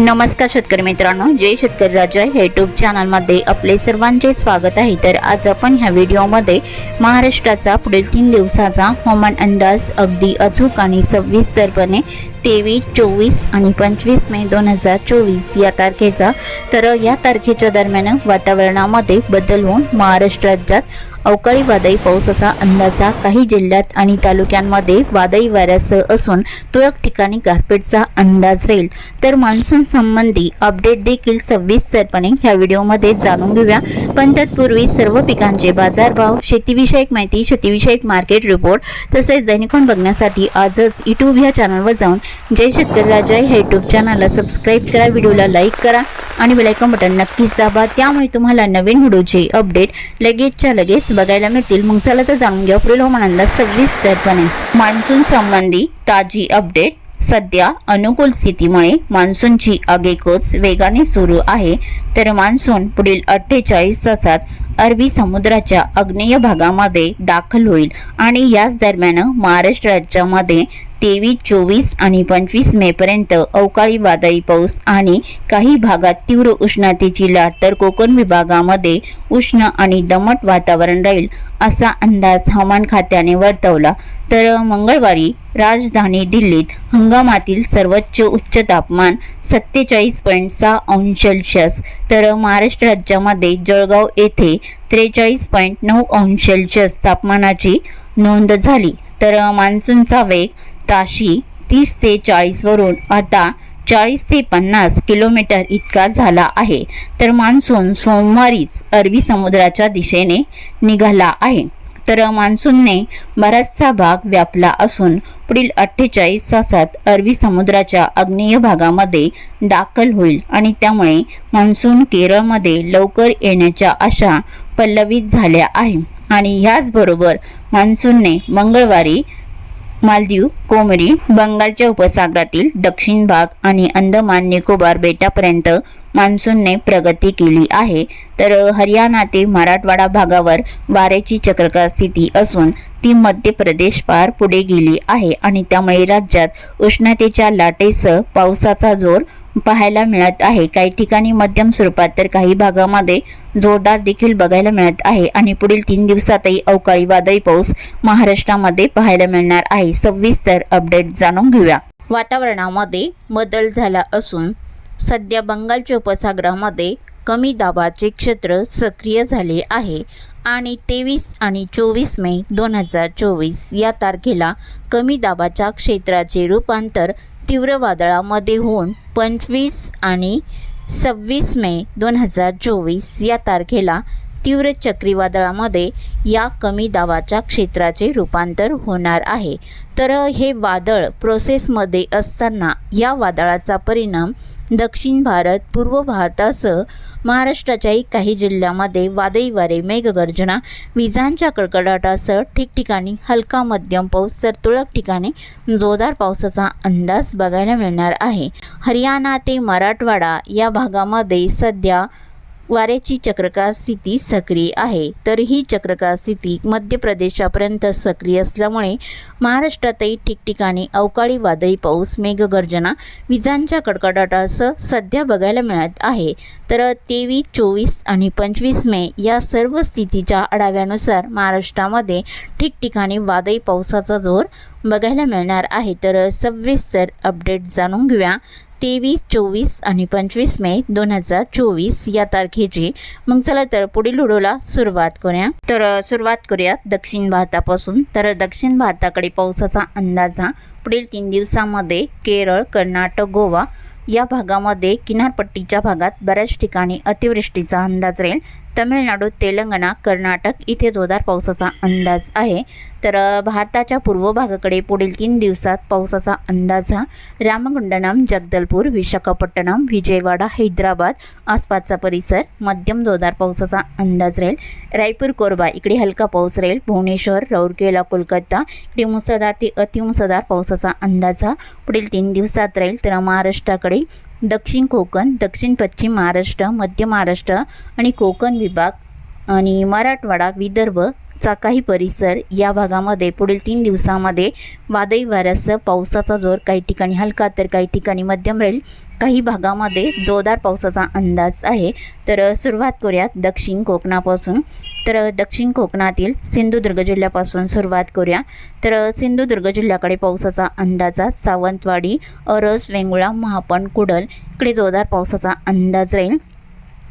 नमस्कार शेतकरी मित्रांनो जय शेतकरी राजा. हे यूट्यूब चॅनलमध्ये आपले सर्वांचे स्वागत आहे. तर आज आपण ह्या व्हिडिओमध्ये महाराष्ट्राचा पुढील तीन दिवसाचा हवामान अंदाज अगदी अचूक आणि सविस्तरपणे तेवीस चोवीस आणि पंचवीस मे दोन हजार चोवीस या तारखेचा. तर या तारखेच्या दरम्यान वातावरणामध्ये बदल होऊन महाराष्ट्र राज्यात अवकाळी वादळी पावसाचा अंदाजा काही जिल्ह्यात आणि तालुक्यांमध्ये वादळी वाऱ्यासह असून तुरळक ठिकाणी गारपीटचा अंदाज राहील. तर मान्सून संबंधी अपडेट देखील सविस्तरपणे ह्या व्हिडिओमध्ये जाणून घेऊया. पण तत्पूर्वी सर्व पिकांचे बाजारभाव शेतीविषयक माहिती शेतीविषयक मार्केट रिपोर्ट तसेच दैनिकॉन बघण्यासाठी आजच यूट्यूब ह्या चॅनलवर जाऊन जय शेतकरी राजा ह्या यूट्यूब चॅनलला सबस्क्राईब करा व्हिडिओला लाईक करा आणि बेलायकॉन बटन नक्कीच दाबा. त्यामुळे तुम्हाला नवीन व्हिडिओचे अपडेट लगेचच्या लगेच बघायला मिळतील. मग चला तर जाणून घ्या पुढील हवामानाला सविस्तरपणे मान्सून संबंधी ताजी अपडेट सध्या अनुकूल स्थितीमुळे मान्सूनची आगेकूच वेगाने सुरू आहे. तर मान्सून पुढील अठ्ठेचाळीस तासात अरबी समुद्राच्या आग्नेय भागामध्ये दाखल होईल. आणि याच दरम्यान महाराष्ट्र राज्यामध्ये तेवीस चोवीस आणि पंचवीस मेपर्यंत अवकाळी वादळी पाऊस आणि काही भागात तीव्र उष्णतेची लाट तर कोकण विभागामध्ये उष्ण आणि दमट वातावरण राहील असा अंदाज हवामान खात्याने वर्तवला. तर मंगळवारी राजधानी दिल्लीत हंगामातील सर्वोच्च उच्च तापमान सत्तेचाळीस पॉईंट सहा अंश सेल्शियस तर महाराष्ट्र राज्यामध्ये जळगाव येथे त्रेचाळीस पॉईंट नऊ अंश सेल्शियस तापमानाची नोंद झाली. तर मान्सूनचा वेग ताशी तीस ते चाळीसवरून आता चाळीस ते पन्नास किलोमीटर इतका झाला आहे. तर मान्सून सोमवारीच अरबी समुद्राच्या दिशेने निघाला आहे. तर मान्सूनने बराचसा भाग व्यापला असून पुढील अठ्ठेचाळीस तासात अरबी समुद्राच्या आग्नेय भागामध्ये दाखल होईल आणि त्यामुळे मान्सून केरळमध्ये लवकर येण्याच्या आशा पल्लवित झाल्या आहे. आणि ह्याचबरोबर मान्सूनने मंगळवारी मालदीव कोमरी बंगालच्या उपसागरातील दक्षिण भाग आणि अंदमान निकोबार बेटापर्यंत मान्सूनने प्रगती केली आहे. तर हरियाणा ते मराठवाडा भागावर वाऱ्याची चक्रकार स्थिती असून ती मध्य प्रदेश पार पुढे गेली आहे आणि त्यामुळे राज्यात उष्णतेच्या लाटेसह पावसाचा जोर पाहायला मिळत आहे. काही ठिकाणी मध्यम स्वरूपात तर काही भागामध्ये जोरदार देखील बघायला मिळत आहे आणि पुढील तीन दिवसातही अवकाळी वादळी पाऊस महाराष्ट्रामध्ये पाहायला मिळणार आहे. सविस्तर अपडेट जाणून घेऊया. वातावरणामध्ये बदल झाला असून सध्या बंगालच्या उपसागरामध्ये कमी दाबाचे क्षेत्र सक्रिय झाले आहे आणि तेवीस आणि चोवीस मे दोन हजार चोवीस या तारखेला कमी दाबाच्या क्षेत्राचे रूपांतर तीव्र वादळामध्ये होऊन पंचवीस आणि सव्वीस मे दोन हजार चोवीस या तारखेला तीव्र चक्रीवादळामध्ये या कमी दाबाच्या क्षेत्राचे रूपांतर होणार आहे. तर हे वादळ प्रोसेसमध्ये असताना या वादळाचा परिणाम दक्षिण भारत पूर्व भारतासह महाराष्ट्राच्याही काही जिल्ह्यामध्ये वादळी वारे मेघगर्जना विजांच्या कडकडाटासह ठिकठिकाणी हलका मध्यम पाऊस तर तुरळक ठिकाणी जोरदार पावसाचा अंदाज बघायला मिळणार आहे. हरियाणा ते मराठवाडा या भागामध्ये सध्या वाऱ्याची चक्रकार स्थिती सक्रिय आहे. तर ही चक्रकार स्थिती मध्य प्रदेशापर्यंत सक्रिय असल्यामुळे महाराष्ट्रातही ठिकठिकाणी अवकाळी वादळी पाऊस मेघगर्जना विजांच्या कडकडाटासह सध्या बघायला मिळत आहे. तर तेवीस चोवीस आणि पंचवीस मे या सर्व स्थितीच्या आढाव्यानुसार महाराष्ट्रामध्ये ठिकठिकाणी वादळी पावसाचा जोर बघायला मिळणार आहे. तर सविस्तर अपडेट जाणून घेऊया. तेवीस चोवीस आणि पंचवीस मे दोन हजार चोवीस या तारखेची. मग चला तर पुढील व्हिडिओला सुरुवात करूया. तर सुरुवात करूया दक्षिण भारतापासून. तर दक्षिण भारताकडे पावसाचा अंदाज हा पुढील तीन दिवसामध्ये केरळ कर्नाटक गोवा या भागामध्ये किनारपट्टीच्या भागात बऱ्याच ठिकाणी अतिवृष्टीचा अंदाज राहील. तमिळनाडू तेलंगणा कर्नाटक इथे जोरदार पावसाचा अंदाज आहे. तर भारताच्या पूर्व भागाकडे पुढील तीन दिवसात पावसाचा अंदाज हा रामगुंडनम जगदलपूर विशाखापट्टणम विजयवाडा हैदराबाद आसपासचा परिसर मध्यम जोरदार पावसाचा अंदाज राहील. रायपूर कोरबा इकडे हलका पाऊस राहील. भुवनेश्वर राऊरकेला कोलकाता इकडे मुसळधार ते अतिमुसळधार पावसाचा अंदाज हा पुढील तीन दिवसात राहील. तर महाराष्ट्राकडे दक्षिण कोकण दक्षिण पश्चिम महाराष्ट्र मध्य महाराष्ट्र आणि कोकण विभाग आणि मराठवाडा विदर्भ चा काही परिसर या भागामध्ये पुढील तीन दिवसामध्ये वादळी वाऱ्यासह पावसाचा जोर काही ठिकाणी हलका तर काही ठिकाणी मध्यम राहील. काही भागामध्ये जोरदार पावसाचा अंदाज आहे. तर सुरुवात करूयात दक्षिण कोकणापासून. तर दक्षिण कोकणातील सिंधुदुर्ग जिल्ह्यापासून सुरुवात करूया. तर सिंधुदुर्ग जिल्ह्याकडे पावसाचा अंदाजा सावंतवाडी अरस वेंगुळा महापण कुडल इकडे जोरदार पावसाचा अंदाज राहील.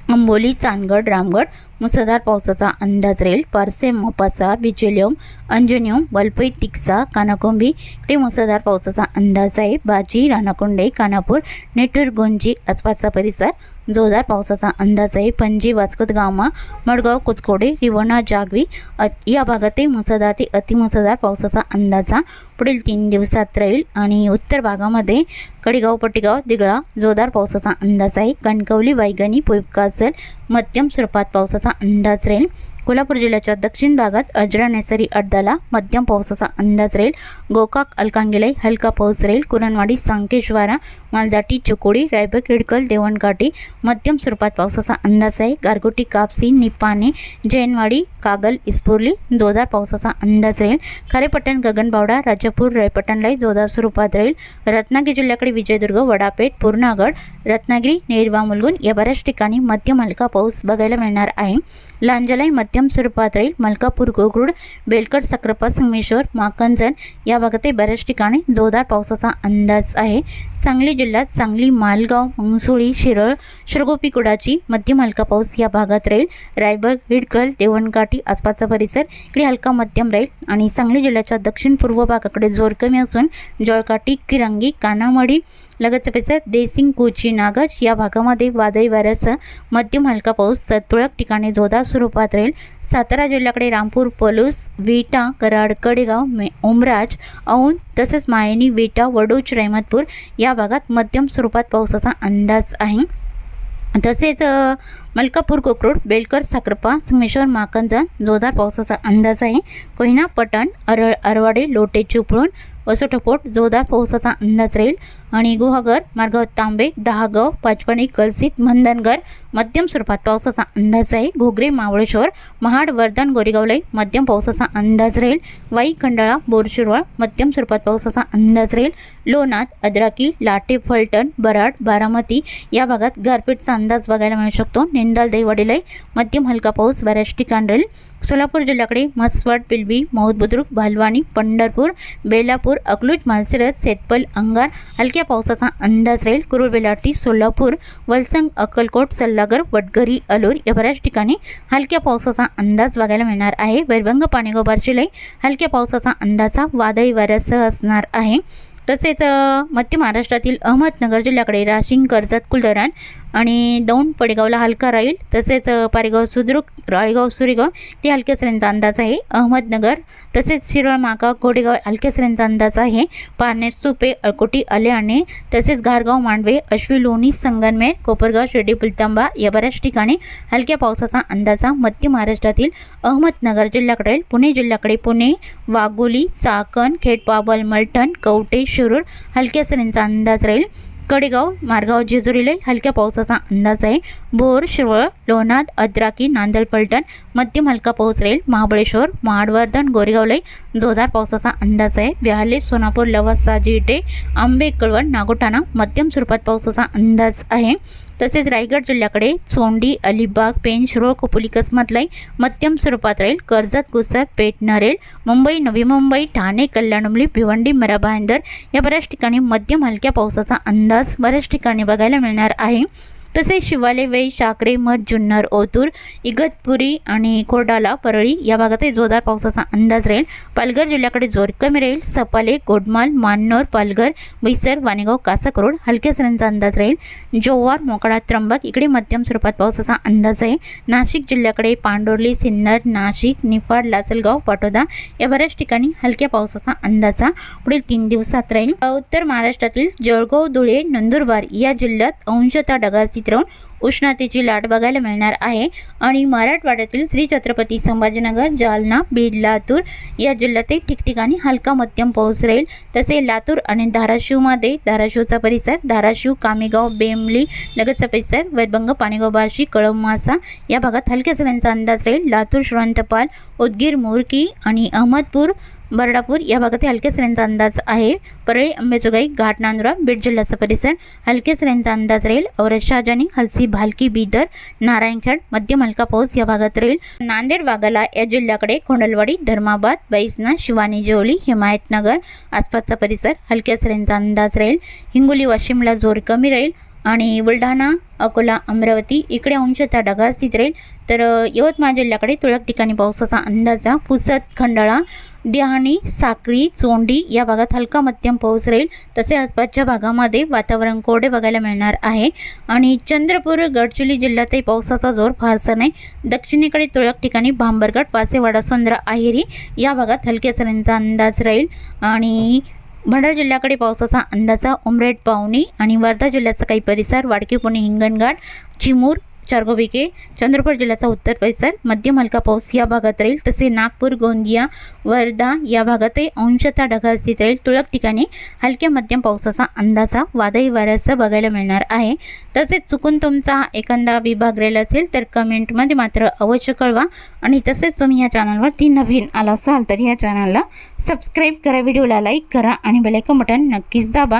अंबोली चांदगड रामगड मुसळधार पावसाचा अंदाज राहील. पारसे मोपासा बिचेलियम अंजनियम वलपई तिक्सा कानाकोंबी इकडे मुसळधार पावसाचा अंदाज आहे. बाजी राणाकुंडे कानापूर नेटूर गोंजी आसपासचा परिसर जोरदार पावसाचा अंदाज आहे. पणजी वास्कोत गामा मडगाव कुचकोडे रिवणा जागवी अ- या भागातही मुसळधार ते अतिमुसळधार पावसाचा अंदाज हा पुढील तीन दिवसात राहील. आणि उत्तर भागामध्ये कडेगाव पटेगाव दिगळा जोरदार पावसाचा अंदाज आहे. कणकवली वायगणी पुपकाचल मध्यम स्वरूपात पावसाचा अंदाज राहील. कोल्हापूर जिल्ह्याच्या दक्षिण भागात अजरा नेसरी अड्डाला मध्यम पावसाचा अंदाज राहील. गोकाक अलकांगिलाई हलका पाऊस राहील. कुरणवाडी सांकेश्वारा मालदाटी चिकोडी रायबक हिडकल देवणकाठी मध्यम स्वरूपात पावसाचा अंदाज आहे. गारगोटी कापसी निपाणे जैनवाडी कागल इस्पोर्ली जोरदार पावसाचा अंदाज राहील. खारेपट्टण गगनबावडा राजापूर रायपट्टणलाही जोरदार स्वरूपात राहील. रत्नागिरी जिल्ह्याकडे विजयदुर्ग वडापेठ पूर्णागड रत्नागिरी नेरवा मुलगुण या बऱ्याच ठिकाणी मध्यम हलका पाऊस बघायला मिळणार आहे. लांजलाई मध्यम स्वरूपात राहील. मलकापूर गोगरुड बेलकट सक्रापा संगमेश्वर माकंजन या भागातही बऱ्याच ठिकाणी जोरदार पावसाचा अंदाज आहे. सांगली जिल्ह्यात सांगली मालगाव मंगसुळी शिरळ शिरगोपी कुडाची मध्यम हलका पाऊस या भागात राहील. रायबग हिडकल देवणकाठी आसपासचा परिसर इकडे हलका मध्यम राहील आणि सांगली जिल्ह्याच्या दक्षिण पूर्व भागाकडे जोर कमी असून जळकाठी किरंगी कानामडी लगतचा देसिंग कोची नागज या भागामध्ये वादळी वाऱ्यासह मध्यम हलका पाऊस तर तुरळक ठिकाणी जोरदार स्वरूपात राहील. सातारा जिल्ह्याकडे रामपूर पलूस विटा कराड कडेगाव मे उमराज औंध तसेच मायनी विटा वडूच रहमतपूर या भागात मध्यम स्वरूपात पावसाचा अंदाज आहे. तसेच मलकापूर कोकरूड बेलकर साखरपा सिंगेश्वर माकंजन जोरदार पावसाचा अंदाज आहे. कोयना पटण अरळ अरवाडे लोटे चिपळूण वसोटपोट जोरदार पावसाचा अंदाज राहील. आणि गुहागर मार्गाव तांबे दहागाव पाचपणी कलसित मंदनगर मध्यम स्वरूपात पावसाचा अंदाज आहे. घोगरे मावळेश्वर महाड वर्धन गोरेगावलाई मध्यम पावसाचा अंदाज राहील. वाई खंडाळा बोरशिरवळ मध्यम स्वरूपात पावसाचा अंदाज राहील. लोणात अद्राकी लाटे फलटण बराड बारामती या भागात गारपीटचा अंदाज बघायला मिळू शकतो. निंदाल दैवाडीलाई मध्यम हलका पाऊस बऱ्याच ठिकाण राहील सोलापूर जिल्ह्याकडे म्हसवड पिलवी मौद बुद्रुक भालवाणी पंढरपूर बेलापूर अकलूज मालसिरस सेतपल अंगार हलक्या पावसाचा अंदाज राहील. कुरुळ बेलाटी सोलापूर वलसंग अक्कलकोट सल्लागर वडघरी अलूर या बऱ्याच ठिकाणी हलक्या पावसाचा अंदाज बघायला मिळणार आहे. वैरभंग पाणीगोबार बार्शीलाई हलक्या पावसाचा अंदाजा वादळी वाऱ्यासह असणार आहे. तसेच मध्य महाराष्ट्रातील अहमदनगर जिल्ह्याकडे राशिंग कर्जत कुलधरण आणि दौंड पडेगावला हलका राहील तसेच पारेगाव सुद्रुक राळेगाव सुरेगाव ते हलक्या सरींचा अंदाज आहे. अहमदनगर तसेच शिरोळ माका घोडेगाव हलक्या सरींचा अंदाज आहे. पारनेर सुपे अळकोटी आल्याने तसेच घारगाव मांडवे अश्वी लोणी संगनमेर कोपरगाव शिर्डी पुलतांबा या बऱ्याच ठिकाणी हलक्या पावसाचा अंदाजा मध्य महाराष्ट्रातील अहमदनगर जिल्ह्याकडे पुणे जिल्ह्याकडे पुणे वाघोली चाकण खेडपाबल मलठण कवटे शिरूर हलक्या सरींचा अंदाज राहील. कडेगाव मारगाव जेजुरीला हलक्या पावसाचा अंदाज आहे. बोर शिरवळ लोणाद अद्राकी नांदल पलटण मध्यम हलका पाऊस राहील. महाबळेश्वर महाडवर्धन गोरेगावलाही जोरदार पावसाचा अंदाज आहे. ब्याहले सोनापूर लवासा जिटे आंबे कळवण नागोठाणा मध्यम स्वरूपात पावसाचा अंदाज आहे. तसेच रायगड जिल्ह्याकडे चोंडी अलिबाग पेन शिरोळ खोपोली कसमतलाई मध्यम स्वरूपात राहील. कर्जत गुजरात पेठ नरेल मुंबई नवी मुंबई ठाणे कल्याणुमली भिवंडी मरा या बऱ्याच ठिकाणी मध्यम हलक्या पावसाचा अंदाज बऱ्याच ठिकाणी बघायला मिळणार आहे. तसेच शिवाले वै शाकरे मध जुन्नर ओतूर इगतपुरी आणि खोडाला परळी या भागातही जोरदार पावसाचा अंदाज राहील. पालघर जिल्ह्याकडे जोर कमी राहील. सपाले गोडमाल मान्नोर पालघर बैसर वाणेगाव कासाकरोड हलक्या सरांचा अंदाज राहील. जोवार मोकळा त्र्यंबक इकडे मध्यम स्वरूपात पावसाचा अंदाज आहे. नाशिक जिल्ह्याकडे पांडोर्ली सिन्नर नाशिक निफाड लासलगाव पाटोदा या बऱ्याच ठिकाणी हलक्या पावसाचा अंदाजा पुढील तीन दिवसात राहील. उत्तर महाराष्ट्रातील जळगाव धुळे नंदुरबार या जिल्ह्यात अंशतः डगाची उपस्थित राहून उष्णतेची लाट बघायला मिळणार आहे. आणि मराठवाड्यातील श्री छत्रपती संभाजीनगर जालना बीड लातूर या जिल्ह्यातील ठिकठिकाणी हलका मध्यम पाऊस राहील. तसे लातूर आणि धाराशिवमध्ये धाराशिवचा परिसर धाराशिव कामेगाव बेमली लगतचा परिसर वैरभंग पाणीगाव बार्शी कळंब मासा या भागात हलक्या सऱ्यांचा अंदाज राहील. लातूर श्रांतपाल उदगीर मोरकी आणि अहमदपूर बर्डापूर या भागात हलक्या रेंजचा अंदाज आहे. परळी अंबेजोगाई घाट नांदुरा बीड जिल्ह्याचा परिसर हलक्याच रेंजचा अंदाज राहील. औरत शहाजानी हलसी भालकी बिदर नारायणखेड मध्यम हलका पाऊस या भागात राहील. नांदेड वाघाला या जिल्ह्याकडे खोंडलवाडी धर्माबाद बैसना शिवानी जेवली हिमायतनगर आसपासचा परिसर हलक्या रेंजचा अंदाज राहील. हिंगोली वाशिमला जोर कमी राहील. आणि बुलढाणा अकोला अमरावती इकडे अंशतः ढगाळ स्थित राहील. तर यवतमाळ जिल्ह्याकडे तुरळक ठिकाणी पावसाचा अंदाज आहे. पुसद खंडाळा देहाणी साक्री चोंडी या भागात हलका मध्यम पाऊस राहील. तसे आसपासच्या भागामध्ये वातावरण कोरडे बघायला मिळणार आहे. आणि चंद्रपूर गडचिरोली जिल्ह्यातही पावसाचा जोर फारसा नाही. दक्षिणेकडे तुरळक ठिकाणी भांबरगड पासेवाडा सुंदरा आहेरी या भागात हलक्या सरींचा अंदाज राहील. आणि भंडारा जिल्ह्याकडे पावसाचा अंदाजा उमरेड पावणी आणि वर्धा जिल्ह्याचा काही परिसर वाडकी पुणे हिंगणघाट चिमूर चारगोबिके चंद्रपूर जिल्ह्याचा उत्तर परिसर मध्यम हलका पाऊस या भागात राहील. तसे नागपूर गोंदिया वर्धा या भागातही अंशतः ढगाळ स्थित राहील. तुरळक ठिकाणी हलक्या मध्यम पावसाचा अंदाजा वादळी वाऱ्याचा बघायला मिळणार आहे. तसेच चुकून तुमचा एखादा विभाग राहिला असेल तर कमेंटमध्ये मात्र अवश्य कळवा. आणि तसेच तुम्ही या चॅनलवरती नवीन आला असाल तर या चॅनलला सबस्क्राईब करा व्हिडिओला लाईक करा आणि बेलायकन बटन नक्कीच दाबा.